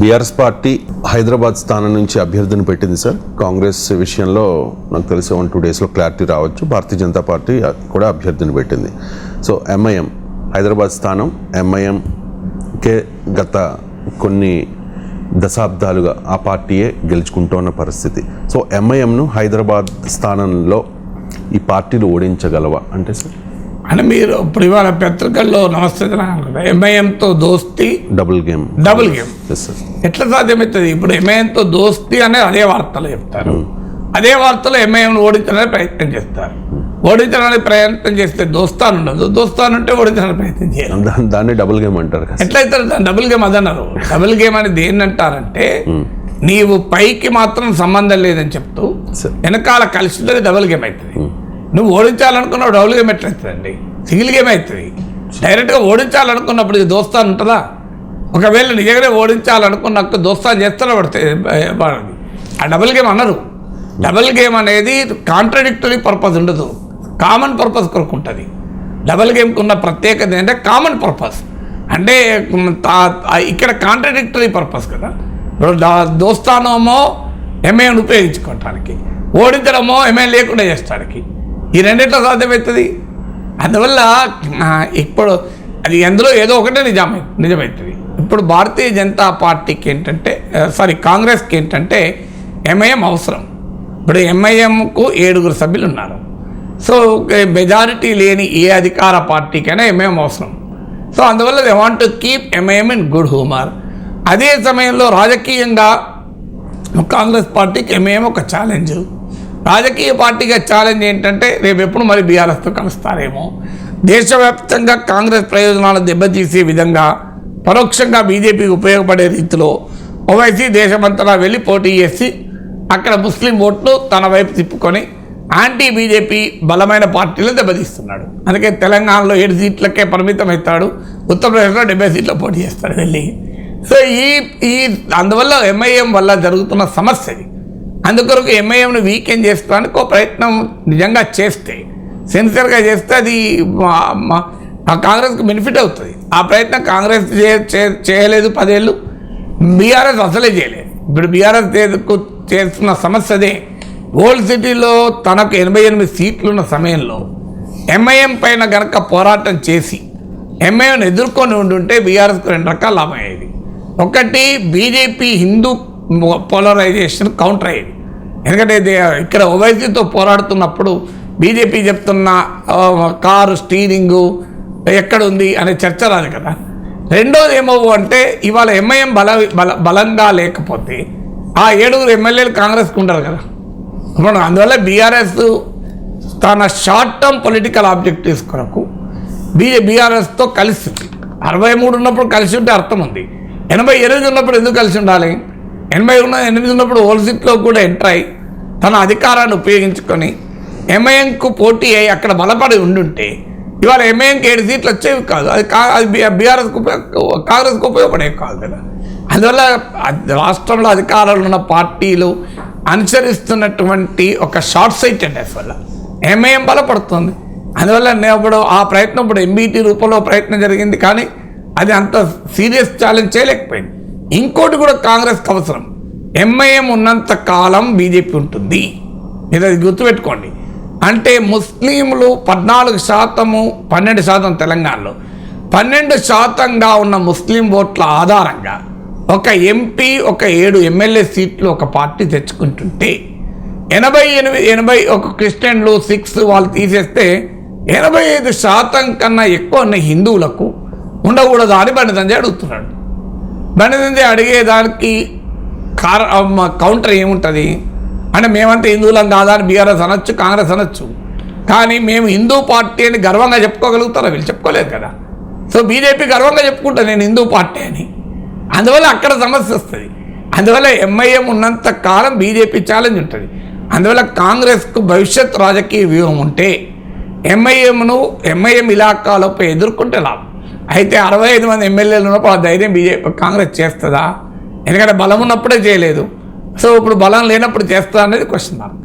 BRS party Hyderabad స్థానం నుంచి అభ్యర్థిని పెట్టింది సార్. కాంగ్రెస్ విషయంలో నాకు తెలిసి వన్ టూ డేస్లో క్లారిటీ రావచ్చు. భారతీయ జనతా పార్టీ కూడా అభ్యర్థిని పెట్టింది. సో ఎంఐఎం హైదరాబాద్ స్థానం ఎంఐఎంకే గత కొన్ని దశాబ్దాలుగా ఆ పార్టీయే గెలుచుకుంటున్న పరిస్థితి. సో ఎంఐఎంను హైదరాబాద్ స్థానంలో ఈ పార్టీలు ఓడించగలవా? అంటే సార్? అని మీరు ఇప్పుడు ఇవాళ పత్రికల్లో నమస్తే ఎంఐఎంతో దోస్తి. డబుల్ గేమ్ డబుల్ గేమ్ ఎట్లా సాధ్యమవుతుంది? ఇప్పుడు ఎంఐఎంతో దోస్తి అనే అదే వార్తలు చెప్తారు. అదే వార్తలు ఎంఐఎం ఓడించడానికి ప్రయత్నం చేస్తారు. ఓడించడానికి ప్రయత్నం చేస్తే దోస్తాను ఉండదు. దోస్తాను ఉంటే ఓడించడానికి ప్రయత్నం చేయాలి దాన్ని డబుల్ గేమ్ అంటారు ఎట్లయితే డబుల్ గేమ్ అదన్నారు. డబుల్ గేమ్ అనేది ఏంటంటారంటే నీవు పైకి మాత్రం సంబంధం లేదని చెప్తూ. వెనకాల కలిసి డబుల్ గేమ్ అవుతుంది. నువ్వు ఓడించాలనుకున్నప్పుడు డబుల్ గేమ్ ఎట్లయితుందండి? సింగిల్ గేమ్ అవుతుంది డైరెక్ట్గా ఓడించాలనుకున్నప్పుడు ఇది దోస్తాను ఉంటుందా? ఒకవేళ నిజంగానే ఓడించాలనుకున్నట్టు దోస్తాను చేస్తారో పడితే ఆ డబుల్ గేమ్ అన్నారు డబుల్ గేమ్ అనేది కాంట్రడిక్టరీ పర్పస్ ఉండదు. కామన్ పర్పస్ కొరకు ఉంటుంది. డబుల్ గేమ్కి ఉన్న ప్రత్యేకత ఏంటంటే కామన్ పర్పస్ అంటే ఇక్కడ కాంట్రడిక్టరీ పర్పస్ కదా. ఇప్పుడు దోస్తానమో ఎంఏని ఉపయోగించుకోవటానికి ఓడించడమో ఎంఏ లేకుండా చేస్తానికి. ఈ రెండిట్లో సాధ్యమవుతుంది అందువల్ల ఇప్పుడు అది ఎందులో ఏదో ఒకటే నిజమై నిజమవుతుంది. ఇప్పుడు భారతీయ జనతా పార్టీకి ఏంటంటే సారీ కాంగ్రెస్కి ఏంటంటే ఎంఐఎం అవసరం. ఇప్పుడు ఎంఐఎంకు ఏడుగురు సభ్యులు ఉన్నారు. సో మెజారిటీ లేని ఏ అధికార పార్టీకైనా ఎంఐఎం అవసరం. సో అందువల్ల they want to keep MIM in good humour అదే సమయంలో రాజకీయంగా కాంగ్రెస్ పార్టీకి ఎంఐఎం ఒక ఛాలెంజ్ రాజకీయ పార్టీగా ఛాలెంజ్ ఏంటంటే రేపు ఎప్పుడు మరి బీఆర్ఎస్తో కలుస్తారేమో. దేశవ్యాప్తంగా కాంగ్రెస్ ప్రయోజనాలను దెబ్బతీసే విధంగా పరోక్షంగా బీజేపీకి ఉపయోగపడే రీతిలో ఓవైసీ దేశమంతటా వెళ్ళి పోటీ చేసి అక్కడ ముస్లిం ఓట్లు తన వైపు తిప్పుకొని యాంటీ బీజేపీ బలమైన పార్టీలు దెబ్బతీస్తున్నాడు. అందుకే తెలంగాణలో ఏడు సీట్లకే పరిమితం అవుతాడు ఉత్తరప్రదేశ్లో డెబ్బై సీట్లు పోటీ చేస్తాడు వెళ్ళి సో ఈ ఈ అందువల్ల ఎంఐఎం వల్ల జరుగుతున్న సమస్య అందుకొరకు ఎంఐఎంను వీకెండ్ చేసుకోవడానికి ఒక ప్రయత్నం నిజంగా చేస్తే సిన్సియర్గా చేస్తే అది ఆ కాంగ్రెస్కి బెనిఫిట్ అవుతుంది. ఆ ప్రయత్నం కాంగ్రెస్ చే- చే- చేయలేదు పదేళ్ళు బీఆర్ఎస్ అసలే చేయలేదు. ఇప్పుడు బీఆర్ఎస్ చేస్తున్న సమస్య అదే. ఓల్డ్ సిటీలో తనకు ఎనభై ఎనిమిది సీట్లున్న సమయంలో ఎంఐఎం పైన గనక పోరాటం చేసి ఎంఐఎంను ఎదుర్కొని ఉండుంటే బీఆర్ఎస్కు రెండు రకాల లాభం అయ్యేది. ఒకటి బీజేపీ హిందూ పోలరైజేషన్ కౌంటర్ అయ్యేది. ఎందుకంటే ఇది ఇక్కడ ఓవైసీతో పోరాడుతున్నప్పుడు బీజేపీ చెప్తున్న కారు స్టీరింగు ఎక్కడ ఉంది అనే చర్చ రాదు కదా. రెండోది ఏమో అంటే ఇవాళ ఎంఐఎం బల బల బలంగా లేకపోతే ఆ ఏడుగురు ఎమ్మెల్యేలు కాంగ్రెస్కి ఉండరు కదా. ఇప్పుడు అందువల్ల బీఆర్ఎస్ తన షార్ట్ టర్మ్ పొలిటికల్ ఆబ్జెక్టివ్స్ కొరకు బీజే బీఆర్ఎస్తో కలిసి అరవై మూడు ఉన్నప్పుడు కలిసి ఉంటే అర్థం ఉంది. ఎనభై ఎనిమిది ఉన్నప్పుడు ఎందుకు కలిసి ఉండాలి? ఎనభై ఉన్న ఎనిమిది ఉన్నప్పుడు ఓల్ సీట్లో కూడా ఎంటర్ అయి తన అధికారాన్ని ఉపయోగించుకొని ఎంఐఎంకు పోటీ అయ్యి అక్కడ బలపడి ఉండుంటే ఇవాళ ఎంఐఎంకి ఏడు సీట్లు వచ్చేవి కాదు. అది కా అది బీఆర్ఎస్కు కాంగ్రెస్కు ఉపయోగపడేవి కాదు కదా. అందువల్ల రాష్ట్రంలో అధికారంలో ఉన్న పార్టీలు అనుసరిస్తున్నటువంటి ఒక షార్ట్ సైటెడ్నెస్ వల్ల ఎంఐఎం బలపడుతుంది. అందువల్ల నేను ఇప్పుడు ఆ ప్రయత్నం ఇప్పుడు ఎంబీటీ రూపంలో ప్రయత్నం జరిగింది కానీ అది అంత సీరియస్ ఛాలెంజ్ చేయలేకపోయింది. ఇంకోటి కూడా కాంగ్రెస్కి అవసరం. ఎంఐఎం ఉన్నంత కాలం బీజేపీ ఉంటుంది. మీరు అది గుర్తుపెట్టుకోండి. అంటే ముస్లింలు పద్నాలుగు శాతము పన్నెండు శాతం తెలంగాణలో. పన్నెండు శాతంగా ఉన్న ముస్లిం ఓట్ల ఆధారంగా ఒక ఎంపీ ఒక ఏడు ఎమ్మెల్యే సీట్లు ఒక పార్టీ తెచ్చుకుంటుంటే ఎనభై ఎనిమిది ఎనభై ఒక క్రిస్టియన్లు సిక్స్ వాళ్ళు తీసేస్తే ఎనభై ఐదు శాతం కన్నా ఎక్కువ ఉన్న హిందువులకు ఉండకూడదు అని బండి సంజయ్ అడుగుతున్నాడు. బండి సంజయ్ అడిగేదానికి కార కౌంటర్ ఏముంటుంది? అంటే మేమంతా హిందువులం కాదా అని బీఆర్ఎస్ అనొచ్చు కాంగ్రెస్ అనొచ్చు. కానీ మేము హిందూ పార్టీ అని గర్వంగా చెప్పుకోగలుగుతారా? వీళ్ళు చెప్పుకోలేదు కదా. సో బీజేపీ గర్వంగా చెప్పుకుంటా నేను హిందూ పార్టీ అని. అందువల్ల అక్కడ సమస్య వస్తుంది. అందువల్ల ఎంఐఎం ఉన్నంత కాలం బీజేపీ ఛాలెంజ్ ఉంటుంది. అందువల్ల కాంగ్రెస్కు భవిష్యత్ రాజకీయ వ్యూహం ఉంటే ఎంఐఎంను ఎంఐఎం ఇలాకాలపై ఎదుర్కొంటే లాభం. అయితే అరవై ఐదు మంది ఎమ్మెల్యేలు ఉన్నప్పుడు ఆ ధైర్యం బీజేపీ కాంగ్రెస్ చేస్తుందా? ఎందుకంటే బలం ఉన్నప్పుడే చేయలేదు. సో ఇప్పుడు బలం లేనప్పుడు చేస్తా అనేది క్వశ్చన్ మార్క్